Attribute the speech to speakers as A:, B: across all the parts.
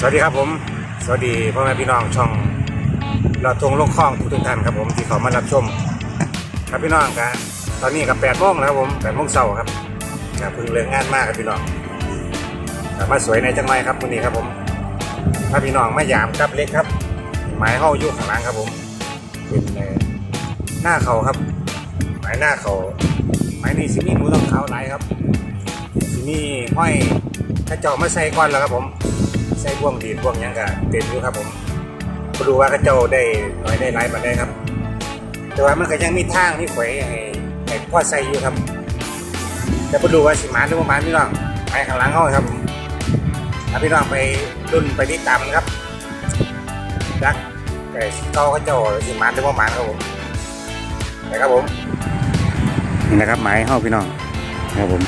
A: สวัสดีครับผม สวัสดีพ่อแม่พี่น้องช่องเราทงลกคล้องทุกท่านครับผมที่เขามารับชม ครับพี่น้องครับตอนนี้กับแปดโมงแล้วครับผมแปดโมงเช้าครับครับเพิ่งเลิกงานมากครับพี่น้องกลับมาสวยในจังไรครับวันนี้ครับผมถ้าพี่น้องไม่ยามกับเล็กครับหมายเข้าอยู่ข้างหลังครับผมเป็นหน้าเขาครับ หมายหน้าเขาหมายนี่สิมีหมูต้องเขาวหลายครับสิมีห้อยกระเจาะมาใส่ก้อนแล้วครับผม ใส่บ่วงดีดบ่วงยังกะเต็มอยู่ครับผมมาดูว่ากระเจ้าได้น้อยได้หลายมาได้ครับ แต่ว่ามันก็ยังมีทางมีไฟให้ให้พ่อใส่อยู่ครับ แต่มาดูว่าสิมานหรือว่ามานพี่น้องไปข้างหลังเขาครับผมถ้าพี่น้องไปรุ่นไปที่ตามครับดักไก่เก้าเขาเจ้าสิมานหรือว่ามานครับผมไปครับผมนี่นะครับหมายเข้าพี่น้องนะครับผม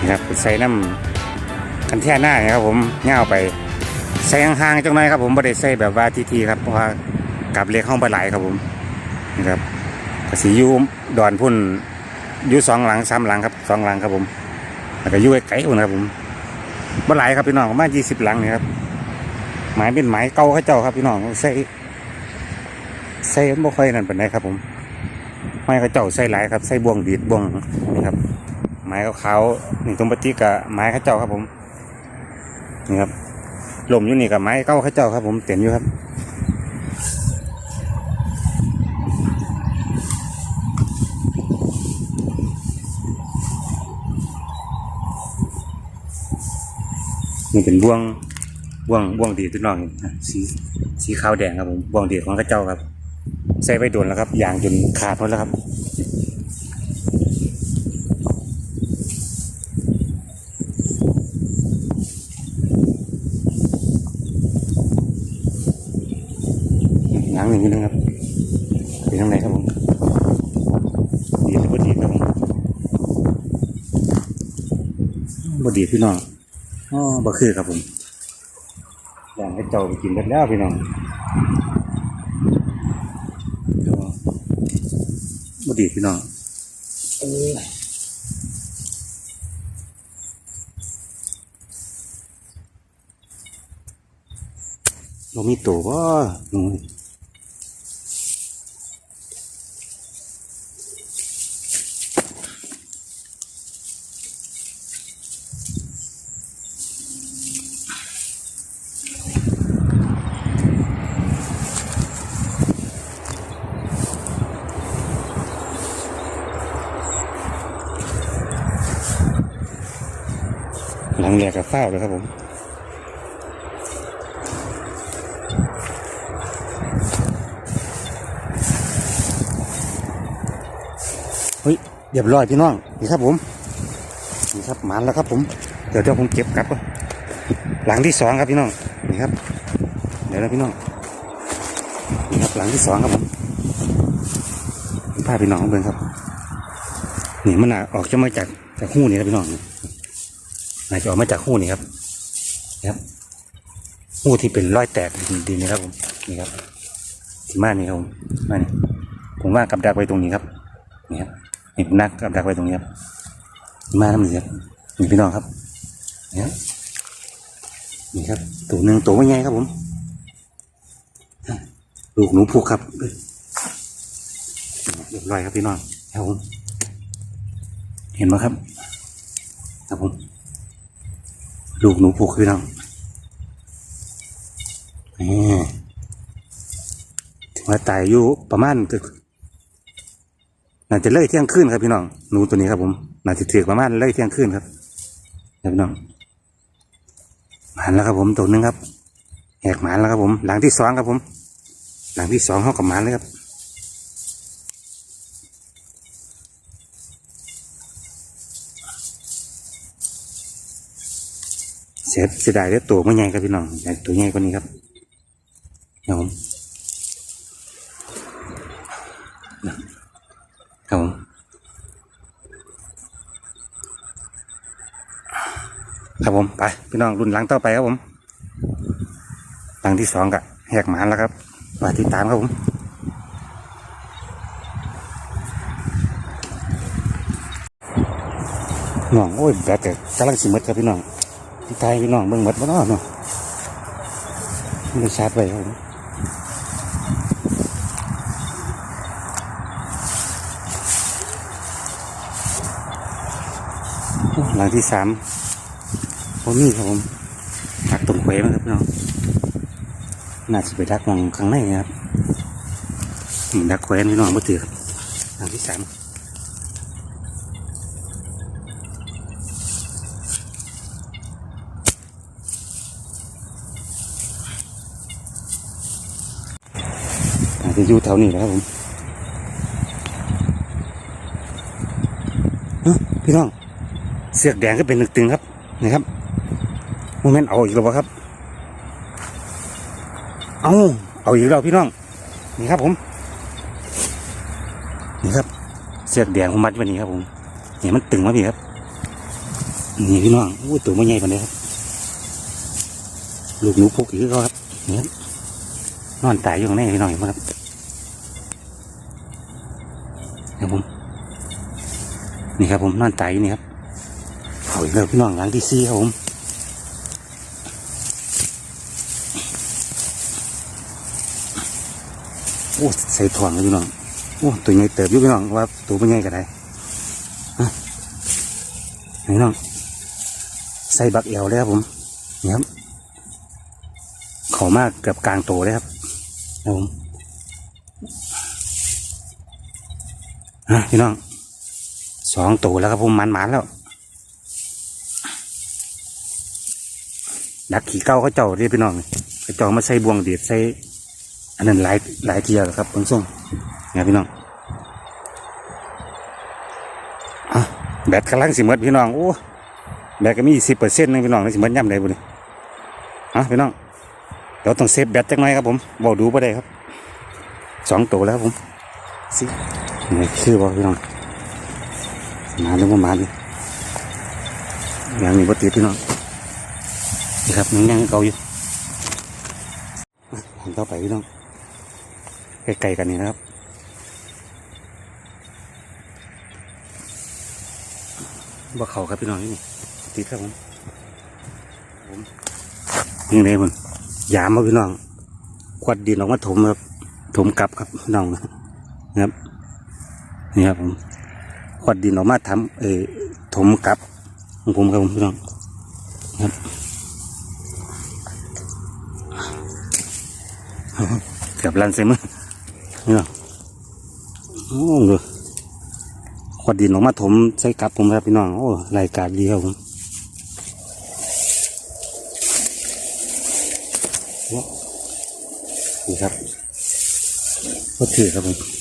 A: นี่ครับใส่น้ำ กันแท่หน้าครับผมเงาไปใส่ห่างๆจังหน่อยครับผมไม่ได้ใส่แบบว่าทีๆครับเพราะว่ากลับเล็กห้องไปหลายครับผมนะครับกสียูดอนพุ่นยูสองหลังสามหลังครับสองหลังครับผมแล้วก็ยูไกลๆพุ่นครับผมบ่หลายครับพี่น้องประมาณยี่สิบหลังนี่ครับหมายเป็นหมายเก่าเขาเจ้าครับพี่น้องใส่ใส่บ่ค่อยนั่นเป็นไรครับผมไม้เขาเจ้าใส่หลายครับใส่บ่วงดีดบ่วงนี่ครับไม้ขาวๆนี่ตรงปฏิกับไม้เขาเจ้าครับผม นี่ครับลมอยู่นี่กับไม้เก่าเขาเจ้าครับ ผมเต็มอยู่ครับนี่เป็นบ่วงบ่วงบ่วงดีดพี่น้องอะสีสีขาวแดงครับผมบ่วงดีของกระเจ้าครับใส่ไปโดนแล้วครับยางจนขาดหมดแล้วครับ ล้างนึ่นิดนึงครับเป็นทางไหนครับผมดีหรือบ่ดีครับผมบ่ดีพี่น้องอ๋อบ่คือครับผมอย่างให้เจ้าไปกินกันแล้วพี่น้องบ่ดีพี่น้องเอ้ยเรามีตัวบ่หนู แหลกกับเฝ้าวเลยครับผมเฮ้ยเรียบร้อยพี่น้องนี่ครับผมนี่ครับหมันแล้วครับผมเดี๋ยวเดี๋ยวผมเก็บกลับก่อนหลังที่สองครับพี่น้องนี่ครับ เดี๋ยวนะพี่น้องนี่ครับหลังที่สองครับผมพาพี่น้องเบิ่งครับนี่มันน่ะออกจะมาจากจากหูนี่ครับพี่น้อง น่าจะออกมาจากหูนี่ครับนี่ครับหูที่เป็นรอยแตกดินนี่ครับผมนี่ครับที่มานี่ครับผมมานี่ผมว่ากับดักไว้ตรงนี้ครับนี่ครับนี่ผมนักกับดักไว้ตรงนี้ครับมาน้ำเหลืองนี่พี่น้องครับนี่ครับนี่ครับตัวหนึ่งตัวไม่ใหญ่ครับผมลูกหนูผูกครับเรียบร้อยครับพี่น้องครับผมเห็นไหมครับครับผม ลูกหนูผูกพี่น้องนี่ถึงว่าตายอยู่ประมาณกือบน่าจะเลื่อยเที่ยงคืนครับพี่น้องหนูตัวนี้ครับผมน่าจะถือประมาณเลื่อยเที่ยงคืนครับครับพี่น้องหมานแล้วครับผมตัวหนึ่งครับแหกหมานแล้วครับผม หลังที่สองครับผม หลังที่สองเข้ากับหมานเลยครับ สียเสียดายเด้อตัวไม่ใหญ่ครับพี่น้องอยากตัวใหญ่กว่านี้ครับครับผมครับผมครับผมไปพี่น้องรุ่นหลังต่อไปครับผมหลังที่สองกะแหกหมานแล้วครับมาติดตามครับผมน้องโอ้ยแบตแต่กำลังสิมดครับพี่น้อง พี่ไทยพี่น้องเบิ่งหมดบ่เนเนาะไม่ได้ชาร์จไว้ครับหลังที่สามผมมีครับผมดักตรงเควมั้งครับพี่น้องน่าจะไปดักมองข้างในครับดักแควนพี่น้องมาถือครับหลังที่สาม จะอยู่แถวนี้แหละครับผมพี่น้อง เสือกแดงก็เป็นหนึ่งตึงครับนี่ครับโมเมนต์เอาอีกแล้วครับ เอาเอาอีกแล้วพี่น้อง นี่ครับผม นี่ครับ เสือกแดงผมมัดวันนี้ครับผมนี่มันตึงมาพี่ครับนี่พี่น้องอู้ตัวมันใหญ่ปานนี้ครับ ลูกหนูพกอีกแล้วครับนี่นอนตายอยู่ข้างในพี่น้องเห็นไหมครับครับผม นี่ครับผมนอนตนี่ครับเอาอีกแล้วพี่น้องหลังที่สี่ครับผมโอ้ใส่ถ่วงเลยพี่น้องโอ้ตัวใหญ่เติบอยู่พี่น้องว่าตัวเป็นใหญ่ก็ได้ฮะนี่น้องใส่บักเอวเลยครับผมนี่ครับขามากเกือบกลางโตเลยครับครับผมฮะพี่น้อง สองตัวแล้วครับผมมันมันแล้ว ดักขี่เก้าเขาเจ้าเรียกพี่น้องเขาเจ้ามาใส่บวงเดียดใส่อันนั้นหลายหลายเทียแล้วครับผมส่งเนี่ยพี่น้องอแบตกำลังสิหมดพี่น้องโอ้แบตก็มีสิบเปอร์เซ็นต์นึงพี่น้องสิหมดย่ำได้บุญอะพี่น้องเดี๋ยวต้องเซฟแบตจักหน่อยครับผมบอกดูไปได้ครับสองตัวแล้วครับผมสินี่คือบอกพี่น้อง มาหรือว่ามาเนี่ยยังมีปติดพี่น้องนี่ครับยังยังเก่าอยู่อะหันต่อไปพี่น้องใกล้ๆกันนี่นะครับบ่เขาครับพี่น้องนี่ติดครับผมผมยังไงมันยามมาพี่น้องควัดดินออกมาถมครับถมกลับครับพี่น้องนะครับ นี่ครับผม ควัดดินออกมาทำเออถมกลับของผมครับผมพี่น้องครับเกือบลันเซมือนี่เนาะโอ้โหขวดดินออกมาถมใส่กับผมครับพี่น้องโอ้รายการดีครับผมนี่ครับก็ถือครับผม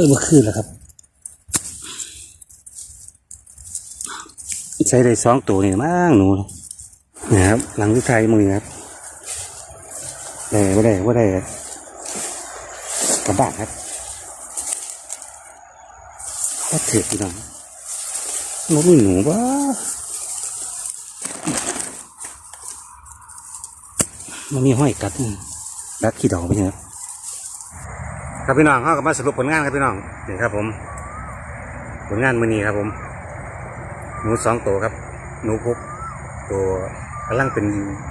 A: ยเมื่อคืนแล้วครับ ใช้ได้สองตัวนี่มากหนูนะครับ หลังที่ไทยมือครับได้ไม่ได้ไม่ได้กระบะครับก็เถือกพี่น้องมันมีหนูปะมันมีห้อยกัดนี่รักขี้ดอกไปเนี่ยครับ ครับพี่น้องเขาก็มาสรุปผลงานครับพี่น้องนี่ครับผม ผลงานมือนี้ครับผม หนูสองตัวครับ หนูพุกตัวกำลังเป็น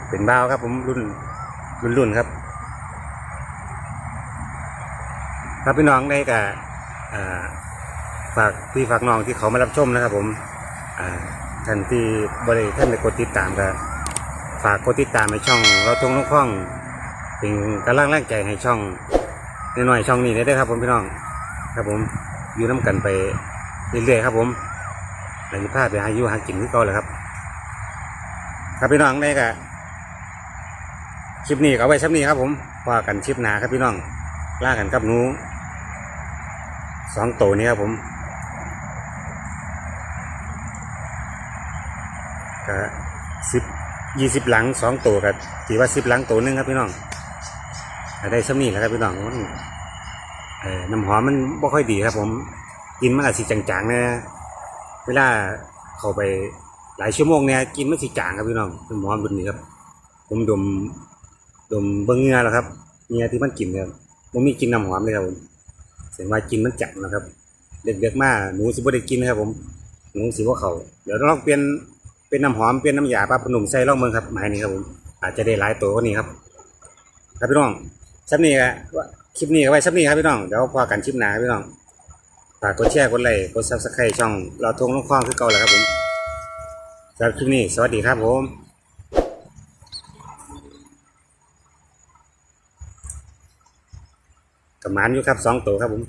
A: เป็นบ้าวครับ ผมรุ่นรุ่นรุ่นครับ ครับพี่น้องได้กับฝากพี่ฝากน้องที่เขามารับชมนะครับ ผมท่านที่บริท่านได้กดติดตามก็ฝากกดติดตามในช่องเราทงลูกข้องเป็นกำลังแรงใจให้ช่อง น้อยๆช่องนี้ได้ครับ ผมพี่น้อง ครับผมอยู่น้ากันไปเรื่อยๆครับ ผมในภาพไปหาอยู่หากินที่เก่าเลยครับ ครับพี่น้องได้กับคลิปนี้ก็เอาไว้ชั้นี้ครับ ผมว่ากันคลิปหนาครับพี่น้องล่ากันกับหนูสองตัวนี้ครับผมก็สิบยี่สิบหลังสองตัวกับถือว่าสิบหลังตัวหนึงครับพี่น้อง ได้ชั้นี้แล้วครับพี่น้องมันเออน้ำหอมมันบ่ค่อยดีครับ ผมกินมันอาจสิจางๆนะเวลาเข้าไปหลายชั่วโมงเนี่ยกินมันสิจางครับพี่น้องน้ำหอมรุ่นนี้ครับ ผมดมดมเบิ้งเงือแล้วครับเงือที่มันกินเนี่ยมันมีกินน้ำหอมเลยครับผมเสียงว่ากินมันจับนะครับ เด็กๆมากหนูสิบ่ได้กินนะครับ ผมหนูสิว่าเขาเดี๋ยวลองเปลี่ยนเป็นน้ำหอมเปลี่ยนน้ำยาปลาพนุ่มใส่ลองเมืองครับหมายนี้ครับผมอาจจะได้หลายตัวกว่านี้ครับ ครับพี่น้อง ซับนี้ก็คลิปนี้ก็ไว้ซับนี้ครับพี่น้อง เดี๋ยวพอกันคลิปหน้าครับพี่น้อง ฝากกดแชร์กดไลค์กดซับสไครต์ช่องเราทงลงคลองคือเก่าแล้วครับผมสำหรับคลิปนี้ สวัสดีครับผมกระหมานอยู่ครับสองตัวครับผม